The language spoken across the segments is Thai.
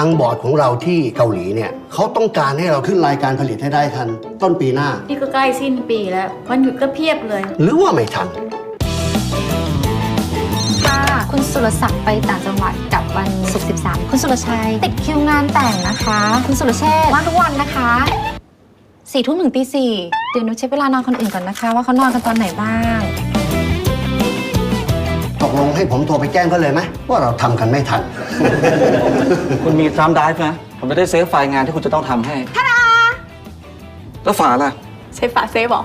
างบอร์ดของเราที่เกาหลีเนี่ยเขาต้องการให้เราขึ้นรายการผลิตให้ได้ทัน ต้นปีหน้า นี่ก็ใกล้สิ้นปีแล้ววันหยุดก็เพียบเลย หรือว่าไม่ทัน ค่ะคุณสุรศักดิ์ไปต่างจังหวัดกับวันศุกร์13 คุณสุรชัย ติดคิวงานแต่งนะคะ คุณสุรเชษฐ์ว่างทุกวันนะคะสี่ทุ่มถึงตีสี่เดี๋ยวหนูเช็คเวลานอนคนอื่นก่อนนะคะ ว่าเขานอนกันตอนไหนบ้างตกลง ให้ผมโทรไปแจ้งเขาเลยไหมว่าเราทำกันไม่ทัน คุณมีทรัมไดฟ์ไหมผมจะได้เซฟไฟล์งานที่คุณจะต้องทำให้ท่าดาแล้วฝาล่ะใช้ฝาเซฟเหรอ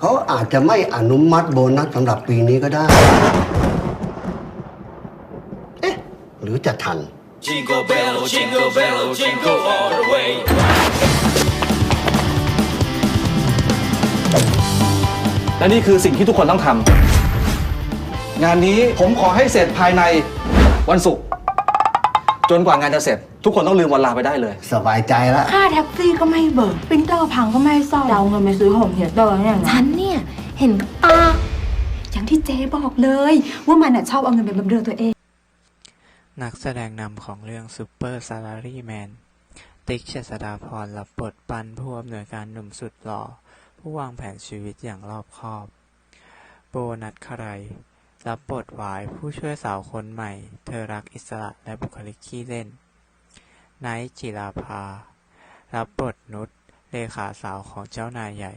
เขาอาจจะไม่อนุมัติโบนัสสำหรับปีนี้ก็ได้ เอ๊ะ หรือจะทัน Jingle bell, jingle bell, jingle all the way. และนี่คือสิ่งที่ทุกคนต้องทำ งานนี้ผมขอให้เสร็จภายในวันศุกร์จนกว่างานจะเสร็จ ทุกคนต้องลืมวันลาไปได้เลย สบายใจแล้วค่าแท็กซี่ก็ไม่เบิกปรินเตอร์พังก็ไม่ซ่อมจะเอาเงินไปซื้อผมเหียเตอร์เนี่ยนะฉันเนี่ยเห็นกับตา อย่างที่เจ๊บอกเลย ว่ามันน่ะชอบเอาเงินไปบำเรอตัวเอง นักแสดงนำของเรื่อง Super Salaryman ติ๊กเชษฎาพรรับบทปันผู้อำนวยการหนุ่มสุดหล่อ ผู้วางแผนชีวิตอย่างรอบคอบ โบนัสคาราย รับบทวายผู้ช่วยสาวคนใหม่ เธอรักอิสระและบุคลิกขี้เล่น ไนท์จิราภา รับบทนุชเลขาสาวของเจ้านายใหญ่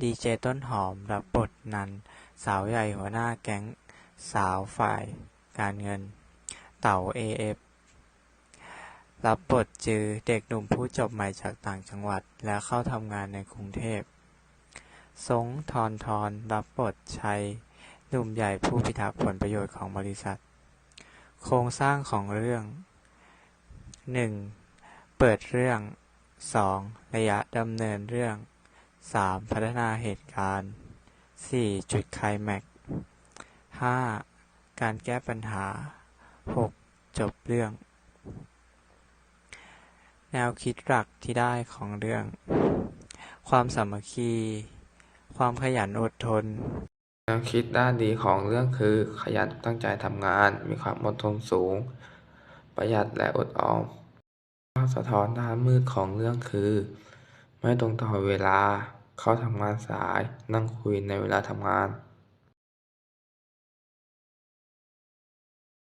ดีเจต้นหอม รับบทนัน สาวใหญ่หัวหน้าแก๊ง สาวฝ่าย การเงิน เต๋า AF รับบทจือเด็กหนุ่มผู้จบใหม่จากต่างจังหวัด และเข้าทำงานในกรุงเทพซงทอนทอน รับบทชัย หนุ่มใหญ่ผู้พิทักษ์ผลประโยชน์ของบริษัท โครงสร้างของเรื่อง 1. เปิดเรื่อง 2. ระยะดำเนินเรื่อง 3. พัฒนาเหตุการณ์ 4. จุดไคลแม็ก 5. การแก้ปัญหา 6. จบเรื่อง แนวคิดหลักที่ได้ของเรื่อง ความสามัคคี ความขยันอดทน แนวคิดด้านดีของเรื่องคือ ขยันตั้งใจทำงาน มีความอดทนสูง ประหยัดและอดออมภาพสะท้อนด้านมืดของเรื่องคือ ไม่ตรงต่อเวลา เข้าทำงานสาย นั่งคุยในเวลาทำงาน